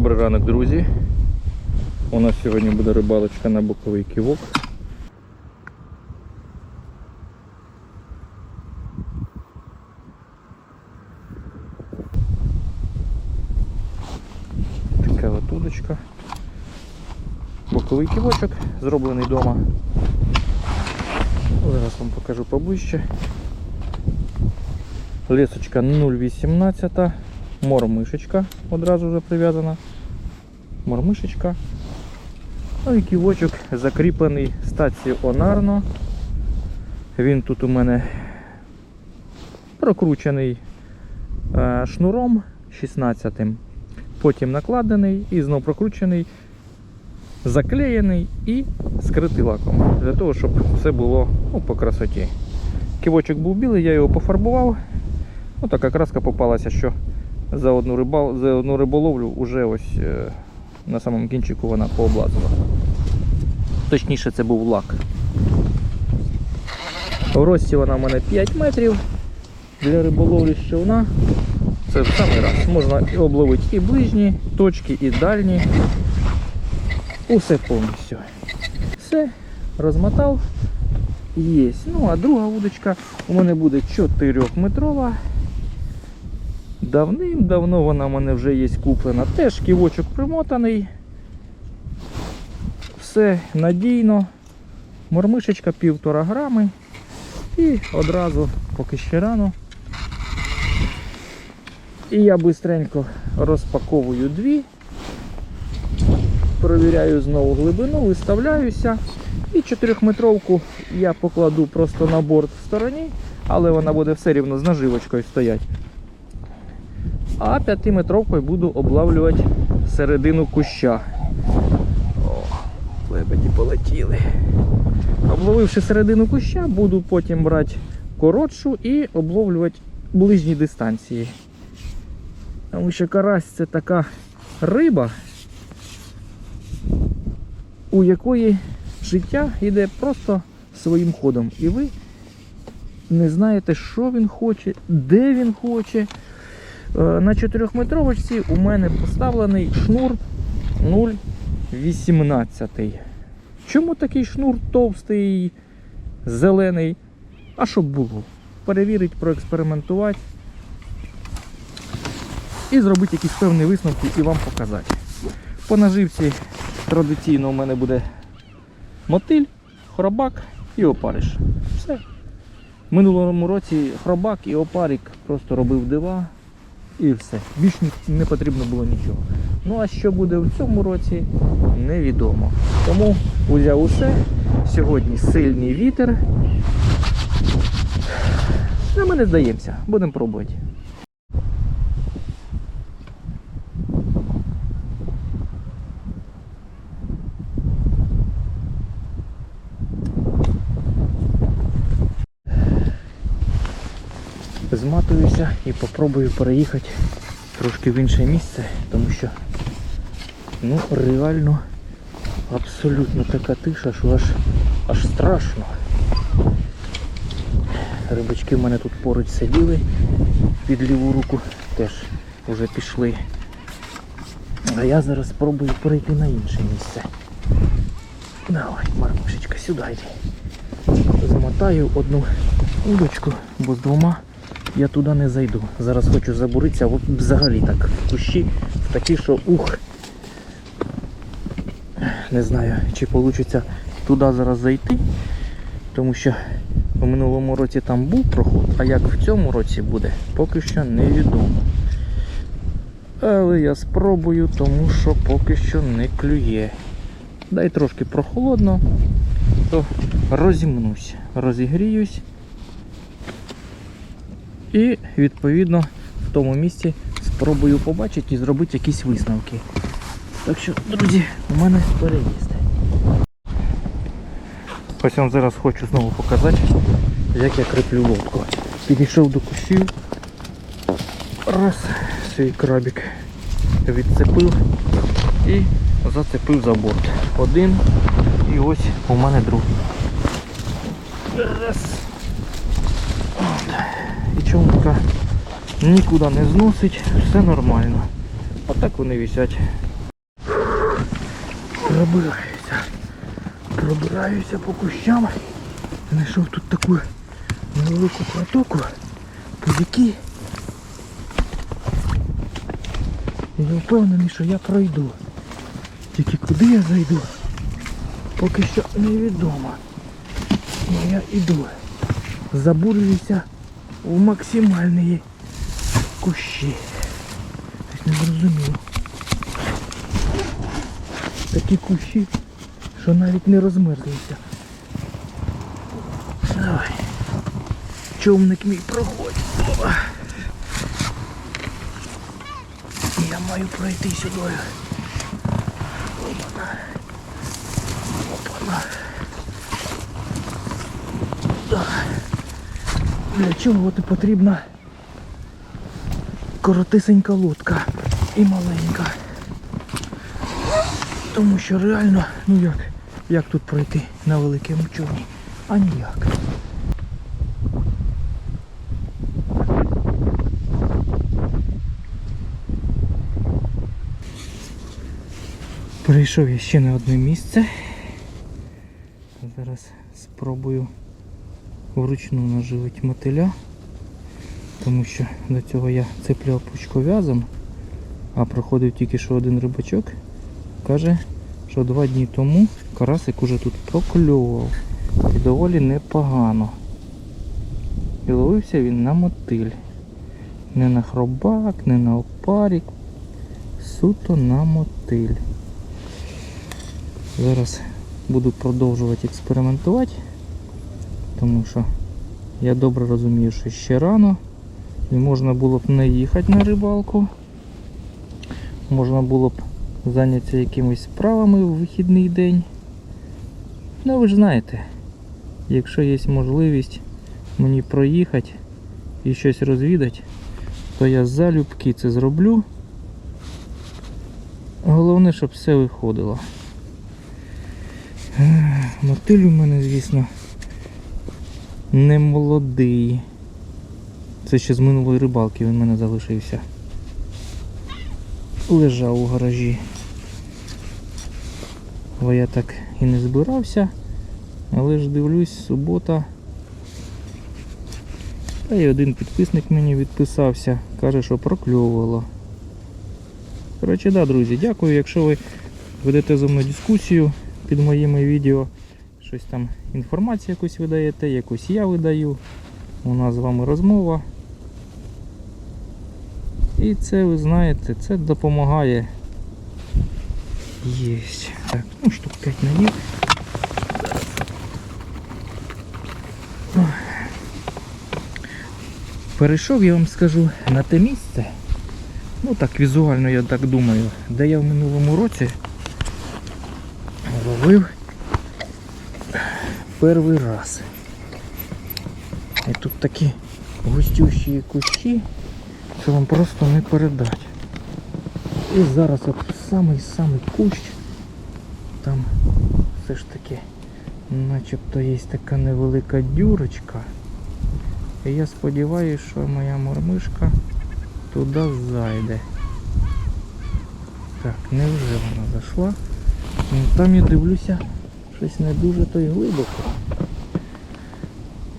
Добрий ранок, друзі. У нас сьогодні буде рибалочка на боковий ківок. Така от удочка. Боковий ківочок, зроблений вдома. Зараз вам покажу поближче. Лесочка 0,18, мормишечка одразу вже прив'язана. Мормишечка. Ну і ківочок закріплений стаціонарно. Він тут у мене прокручений е, шнуром 16 потім накладений і знов прокручений, заклеєний і скритий лаком. Для того, щоб все було ну, по красоті. Ківочок був білий, я його пофарбував. Ну, така краска попалася, що за одну, рибал, за одну риболовлю вже ось е, на самому кінчику вона пооблазила. Точніше, це був лак. В рості вона в мене 5 метрів. Для риболовлі з човна це в самий раз. Можна обловити і ближні точки, і дальні. Усе повністю. Все, розмотав. Є. Ну, а друга удочка у мене буде 4-метрова. Давним-давно вона в мене вже є куплена. Теж ківочок примотаний. Все надійно. Мормишечка півтора грами. І одразу, поки ще рано. І я швидко розпаковую дві. Провіряю знову глибину, виставляюся. І 4-метровку я покладу просто на борт в стороні, але вона буде все рівно з наживочкою стояти. А 5-метровкою буду облавлювати середину куща. О, лебеді полетіли. Обловивши середину куща, буду потім брати коротшу і обловлювати ближні дистанції. Тому що карась це така риба, у якої життя йде просто своїм ходом. І ви не знаєте, що він хоче, де він хоче. Е, На 4-метровочці у мене поставлений шнур 0,18. Чому такий шнур товстий, зелений? А щоб було? Перевірити, проекспериментувати і зробити якісь певні висновки і вам показати. По наживці традиційно у мене буде мотиль, хробак і опариш. Все. В минулому році хробак і опарик просто робив дива і все. Більш не потрібно було нічого. Ну а що буде в цьому році, невідомо. Тому узяв усе. Сьогодні сильний вітер. На мене не здаємося, будемо пробувати. Зматуюся і попробую переїхати трошки в інше місце, тому що ну реально абсолютно така тиша, що аж аж страшно. Рибачки в мене тут поруч сиділи під ліву руку, теж вже пішли. А я зараз спробую перейти на інше місце. Давай, Мармушечка, сюди йди. Замотаю одну удочку, бо з двома я туди не зайду. Зараз хочу забуритися, от взагалі так в кущі, в такі, що ух. Не знаю, чи вийде туди зараз зайти, тому що в минулому році там був проход, а як в цьому році буде, поки що невідомо. Але я спробую, тому що поки що не клює. Дай трошки прохолодно, то розімнусь, розігріюсь. І відповідно в тому місці спробую побачити і зробити якісь висновки. Так що, друзі, у мене переїзд. Ось вам зараз хочу знову показати, як я креплю лодку. Підійшов до кущів. Раз, свій крабик відцепив і зацепив за борт. Один і ось у мене другий. Раз. І нікуди не зносить, все нормально. Отак вони висять. Пробираюся. Пробираюся по кущам. Знайшов тут таку невелику протоку, по якій я впевнений, що я пройду. Тільки куди я зайду, поки що невідомо. Ну я іду. Забурююся в максимальні кущі. Тобто не зрозуміло. Такі кущі, що навіть не розмерзлися. Давай. Човник мій проходить. Опа. Я маю пройти сюди. Опана. Опана. Да. Для чого ти потрібна коротисенька лодка і маленька. Тому що реально, ну як, як тут пройти на великому човні? А ніяк. Перейшов я ще на одне місце. Зараз спробую вручну наживити мотиля, тому що до цього я цепляв пучков'язом, а проходив тільки що один рибачок. Каже, що два дні тому карасик уже тут прокльовував. І доволі непогано. І ловився він на мотиль. Не на хробак, не на опарік. Суто на мотиль. Зараз буду продовжувати експериментувати, тому що я добре розумію, що ще рано і можна було б не їхати на рибалку. Можна було б зайнятися якимись справами в вихідний день. Ну ви ж знаєте, якщо є можливість мені проїхати і щось розвідати, то я залюбки це зроблю. Головне, щоб все виходило. Мотиль у мене, звісно, не молодий. Це ще з минулої рибалки він в мене залишився. Лежав у гаражі. Бо я так і не збирався, але ж дивлюсь, субота. Та й один підписник мені відписався, каже, що прокльовувало. Коротше, да, друзі, дякую, якщо ви ведете зі мною дискусію під моїми відео, щось там інформацію якусь видаєте, якусь я видаю. У нас з вами розмова. І це ви знаєте, це допомагає. Єсть. Так, ну штук 5 наїв. Перейшов, я вам скажу, на те місце. Ну так, візуально я так думаю, де я в минулому році ловив перший раз. І тут такі густющі кущі, що вам просто не передати. І зараз от самий-самий кущ, там все ж таки начебто є така невелика дюрочка. І я сподіваюся, що моя мормишка туди зайде. Так, невже вона зайшла? Ну, там я дивлюся, щось не дуже то й глибоко.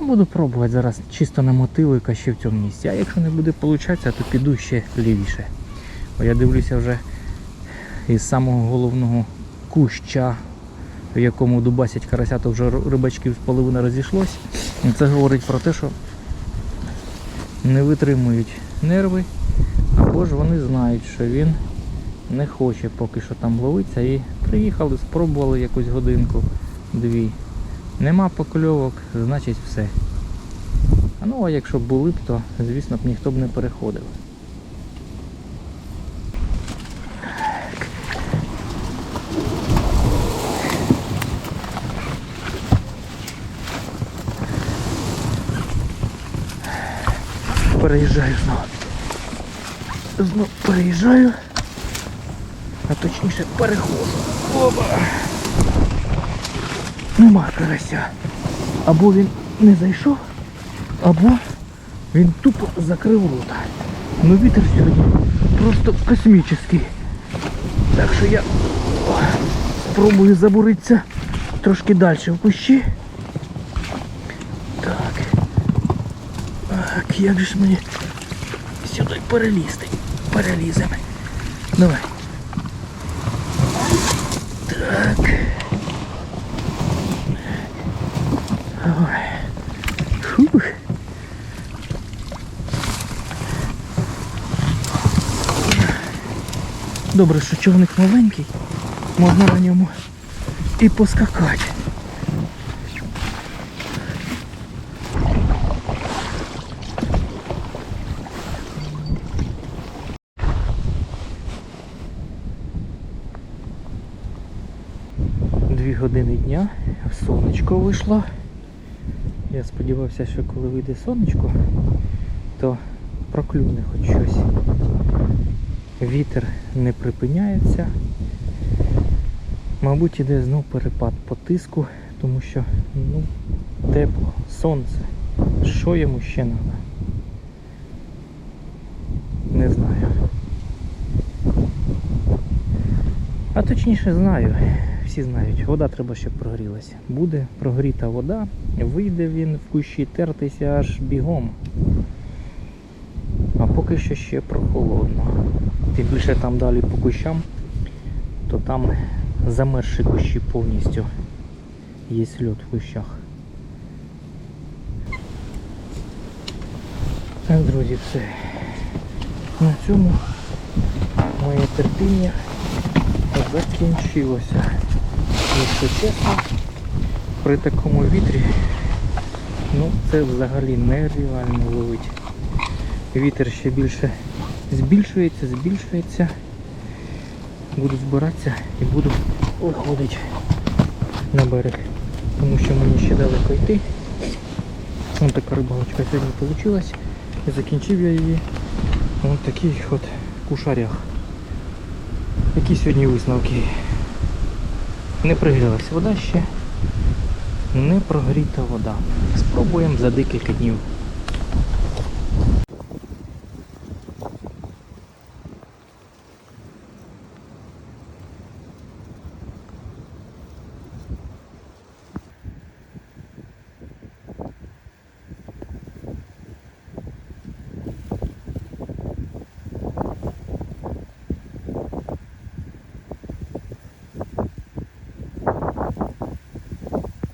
Буду пробувати зараз чисто на мотилика ще в цьому місці. А якщо не буде получатися, то піду ще лівіше. Бо я дивлюся вже із самого головного куща, в якому дубасять карася, то вже рибачків з половини розійшлось. Це говорить про те, що не витримують нерви, або ж вони знають, що він не хоче поки що там ловитися і приїхали, спробували якусь годинку, дві. Нема покльовок, значить все. А ну а якщо б були б, то звісно б ніхто б не переходив. Переїжджаю знову. Знову переїжджаю. А точніше переходжу. Опа. Нема карася. Або він не зайшов, або він тупо закрив рота. Ну вітер сьогодні просто космічний. Так що я спробую забуритися трошки далі в кущі. Так. Так, як же ж мені сюди перелізти? Переліземо. Давай. Добре, що човник маленький, можна на ньому і поскакати. Дві години дня, сонечко вийшло. Я сподівався, що коли вийде сонечко, то проклюне хоч щось. Вітер не припиняється. Мабуть, іде знов перепад по тиску, тому що ну, тепло, сонце. Що йому ще треба? Не знаю. А точніше знаю. Всі знають, вода треба, щоб прогрілася. Буде прогріта вода, вийде він в кущі тертися аж бігом. А поки що ще прохолодно. Тим більше там далі по кущам, то там замерзші кущі повністю. Є льод в кущах. Так, друзі, все. На цьому моє терпіння закінчилося. Якщо чесно, при такому вітрі, ну це взагалі нереально ловить. Вітер ще більше збільшується, збільшується. Буду збиратися і буду виходити на берег. Тому що мені ще далеко йти. Ось така рибалочка сьогодні вийшла. І закінчив я її ось таких от кушарях. Які сьогодні висновки? Не прогрілася вода ще. Не прогріта вода. Спробуємо за декілька днів.